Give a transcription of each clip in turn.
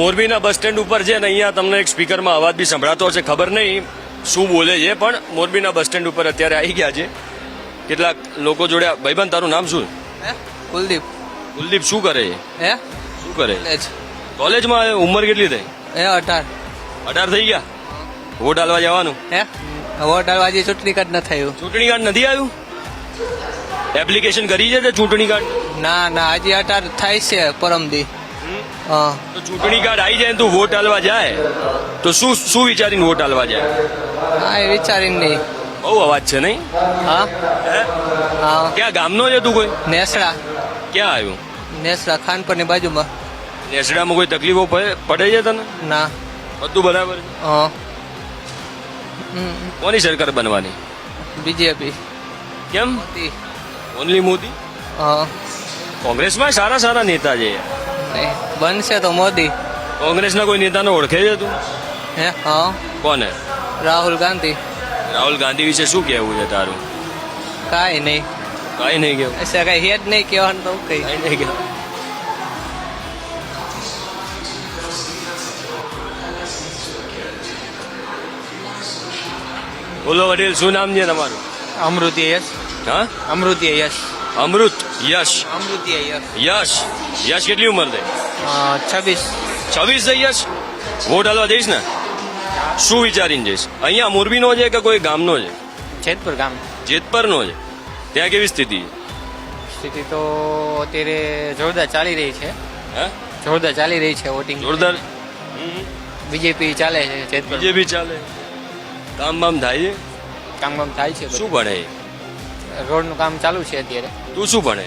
મોરબીના bus stand ઉપર છે ને અહીંયા તમને એક સ્પીકરમાં અવાજ બી સંભળાતો હશે. ખબર નહીં શું બોલે છે પણ મોરબીના બસ સ્ટેન્ડ ઉપર અત્યારે આવી ગયા છે. કેટલાક લોકો જોડે ભાઈબંધ તારું નામ શું? કુલદીપ. કુલદીપ શું કરે? છે હે? શું કરે? કોલેજમાં ઉંમર કેટલી થઈ? હે અઢાર. અઢાર થઈ ગયા? વોટ હાલવા જવાનું? હે? વોટ હાલવા હજી ચૂંટણી કાર્ડ ન થયું. ચૂંટણી કાર્ડ નથી આવ્યું? એપ્લિકેશન કરી છે ચૂંટણી કાર્ડ? ના ના હજી અઢાર થાય છે પરમદી. તો ચૂંટણી કાર્ડ આવી જાય ને તું વોટ હાલવા જાય તો શું શું વિચારીને વોટ હાલવા જાય? હા એ વિચારીને નહીં. બહુ અવાજ છે નહીં? હા? હે? ક્યાં ગામનો છે તું કોઈ? નેસડા. ક્યાં આવ્યું? નેસડા ખાનપરની બાજુમાં. નેસડામાં કોઈ તકલીફો પડે પડે છે તને? ના. બધું બરાબર હા. કોની સરકાર બનવાની? બીજેપી કેમ? ઓનલી મોદી? હા. કોંગ્રેસમાં સારા સારા નેતા છે. બનશે તો મોદી. કોંગ્રેસના કોઈ નેતાને ઓળખે છે તું? હે હા. કોને? રાહુલ ગાંધી. રાહુલ ગાંધી વિશે શું કહેવું છે તારું? કાંઈ નહીં. કાંઈ નહીં કહેવું? એસે કાંઈ હેડ નહીં કહેવાનું તો કંઈ કાંઈ નહીં કહેવું. બોલો વડીલ શું નામ છે તમારું? અમૃતિ યશ. હા? અમૃતિ યશ. અમૃત યશ. અમૃતિ યશ. યશ. યશ કેટલી ઉંમર થઈ છવ્વીસ. છવ્વીસ થઈ યશ? વોટ હાલવા જઈશ ને? શું વિચારીને જઈશ? અહીંયા મોરબીનો છે કે કોઈ ગામનો છે? જેતપુર ગામ. જેતપરનો છે. ત્યાં કેવી સ્થિતિ છે? સ્થિતિ તો અત્યારે જોરદાર ચાલી રહી છે. હે? જોરદાર ચાલી રહી છે વોટિંગ જોરદાર? બીજેપી ચાલે છે જેતપુર બીજેપી ચાલે? કામ બામ થાય છે? કામ બામ થાય છે શું ભણે? છે? રોડનું કામ ચાલુ છે અત્યારે. તું શું ભણે?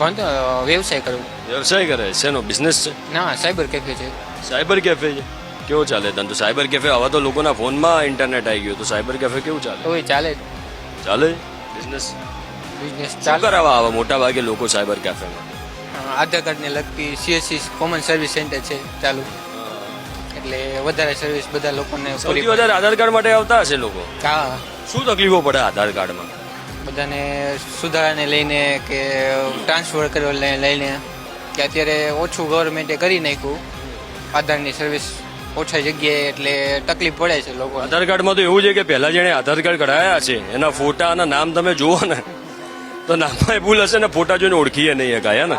ભણતો વ્યવસાય કરું. વ્યવસાય કરે? શેનો? બિઝનેસ છે? ના સાયબર કેફે છે. સાયબર કેફે છે? કેવો ચાલે ધંધો સાયબર કેફે હવે તો લોકોના ફોનમાં ઇન્ટરનેટ આવી ગયું. તો સાયબર કેફે કેવું ચાલે? તો એ ચાલે? ચાલે બિઝનેસ બિઝનેસ ચાલે. કરાવવા આવે મોટા ભાગે લોકો સાયબર કેફેમાં આધાર કાર્ડને લગતી સીએસસી કોમન સર્વિસ સેન્ટર છે ચાલુ. એટલે વધારે સર્વિસ બધા લોકોને સૌથી વધારે આધાર કાર્ડ માટે આવતા હશે લોકો? હા. શું તકલીફો પડે આધાર કાર્ડમાં? બધાને સુધારાને લઈને કે ટ્રાન્સફર કરવા લઈને કે અત્યારે ઓછું ગવર્મેન્ટે કરી નાખ્યું. આધારની સર્વિસ ઓછા જગ્યાએ એટલે તકલીફ પડે છે લોકો આધાર કાર્ડમાં તો એવું છે કે પહેલા જેણે આધાર કાર્ડ કઢાયા છે એના ફોટા અને નામ તમે જુઓ ને તો નામમાં ભૂલ હશે ને ફોટા જોઈને ઓળખીએ નહીં એકાય ને?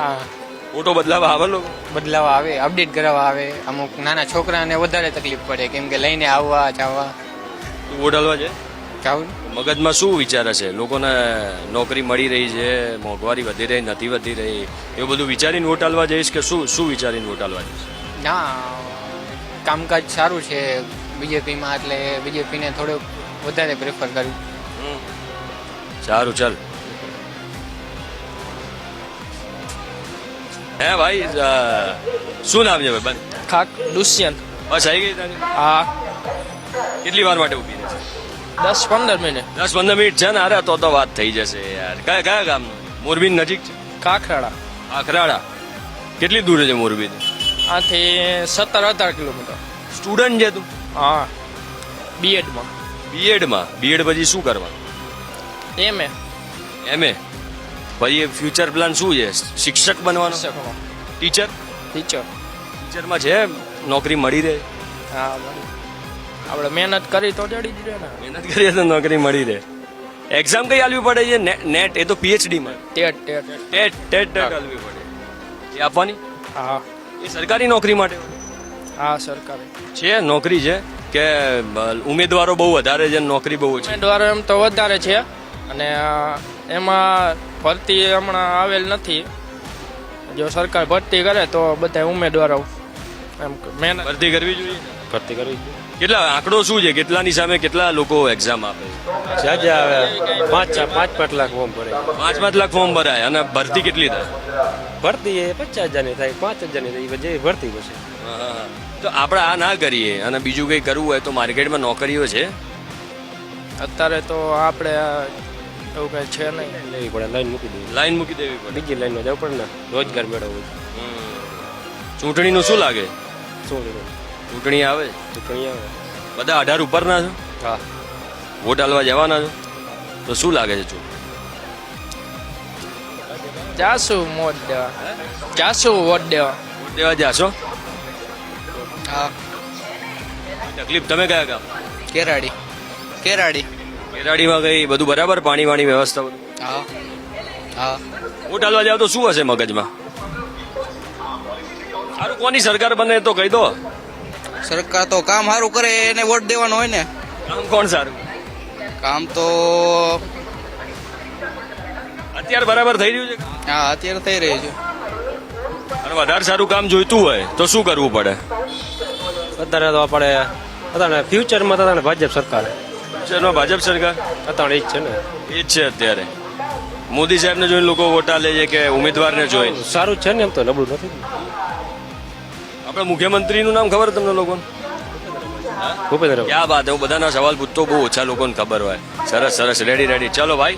ફોટો બદલાવા આવે લોકો? બદલાવ આવે અપડેટ કરાવવા આવે. અમુક નાના છોકરાને વધારે તકલીફ પડે કેમ કે લઈને આવવા જવા. ઓઢાલવા વોટ છે મગજમાં શું વિચારે છે લોકોને નોકરી મળી રહી છે મોંઘવારી વધી રહી નથી વધી રહી એવું બધું વિચારીને વોટ આલવા જઈશ કે શું શું વિચારીને વોટ આલવા જઈશ? ના કામકાજ સારું છે બીજેપીમાં એટલે બીજેપીને થોડુંક વધારે પ્રેફર કર્યું સારું ચાલ. હે ભાઈ શું નામ છે ભાઈ? બંધ ખાક દુષ્યંત. બસ આવી ગઈ તારી? હા. કેટલી વાર માટે ઊભી રહેશે દસ પંદર મિનિટ. દસ પંદર મિનિટ છે ને અરે તો તો વાત થઈ જશે યાર. કયા કયા ગામનું? મોરબી નજીક છે? કાખરાળા આખરાળા કેટલી દૂર છે મોરબી આથી સત્તર અઢાર કિલોમીટર. સ્ટુડન્ટ છે તું? હા. બીએડમાં બીએડમાં બીએડ પછી શું કરવાનું? એમ એ એમએ પછી ફ્યુચર પ્લાન શું છે? શિક્ષક બનવાનો? ટીચર ટીચર ટીચરમાં છે નોકરી મળી રહે? હા આપણે મહેનત કરી તો જડી જ રહે ને. મહેનત કરીએ તો નોકરી મળી રહે. એક્ઝામ કઈ આલવી પડે છે? ને- નેટ એ તો પીએચડી માં. TET TET. TET TET TET આલવી પડે. એ આપવાની? હા. એ સરકારી નોકરી માટે? હા સરકારી. છે નોકરી છે કે ઉમેદવારો બહુ વધારે છે નોકરી બહુ છે ઉમેદવારો એમ તો વધારે છે. અને એમાં ભરતી હમણાં આવેલ નથી. જો સરકાર ભરતી કરે તો બધા ઉમેદવારો એમ મહેનત ભરતી કરવી જોઈએ ભરતી કરવી કેટલા આંકડો શું છે? કેટલાની સામે કેટલા લોકો એક્ઝામ આપે? છે છે આવે પાંચ પાંચ પાંચ લાખ ફોર્મ ભરે. પાંચ પાંચ લાખ ફોર્મ ભરાય અને ભરતી કેટલી થાય? ભરતી એ પચાસ હજારની થાય પાંચ હજારની થાય જે ભરતી પછી. તો આપણે આ ના કરીએ અને બીજું કંઈ કરવું હોય તો માર્કેટમાં નોકરીઓ છે? અત્યારે તો આપણે એવું કઈ છે નહીં. લેવી પડે લાઈન મૂકી દેવી લાઈન મૂકી દેવી પડે. બીજી લાઈનમાં જવું પડે ને રોજગાર મેળવવું ચૂંટણીનું શું લાગે? શું? ચૂંટણી આવે? ચૂંટણી આવે. બધા અઢાર ઉપરના છો? હા. વોટ હાલવા જવાના છો? તો શું લાગે છે ચૂંટણી? જાશું વોટ દેવા. જાશું વોટ દેવા. વોટ દેવા જાશો? હા. તકલીફ? તમે કયા ગામ? કેરાડી. કેરાડી. કેરાડીમાં કઈ બધું બરાબર? પાણી વાણી વ્યવસ્થા બધું? હા. હા. વોટ હાલવા જાવ તો શું હશે મગજમાં? સારું કોની સરકાર બને તો કહી દો. સરકાર તો કામ સારું કરે એને વોટ દેવાનો હોય ને. કામ કોણ સારું? કામ તો અત્યારે બરાબર થઈ રહ્યું છે હા અત્યારે થઈ રહ્યું છે. અને વધારે સારું કામ જોઈતું હોય તો શું કરવું પડે? અત્યારે તો આપણે અત્યારે ફ્યુચરમાં તો અત્યારે ભાજપ સરકાર. ફ્યુચરમાં ભાજપ સરકાર? અત્યારે એ જ છે ને. એ જ છે અત્યારે. મોદી સાહેબને જોઈને લોકો વોટ આલે છે કે ઉમેદવારને જોઈને. સારું જ છે ને એમ તો નબળું નથી. આપણે મુખ્યમંત્રીનું નામ ખબર તમને લોકોને? ભૂપેન્દ્ર ક્યાં વાત હું બધાના સવાલ પૂછતો બહુ ઓછા લોકોને ખબર હોય. સરસ સરસ. રેડી રેડી ચલો ભાઈ.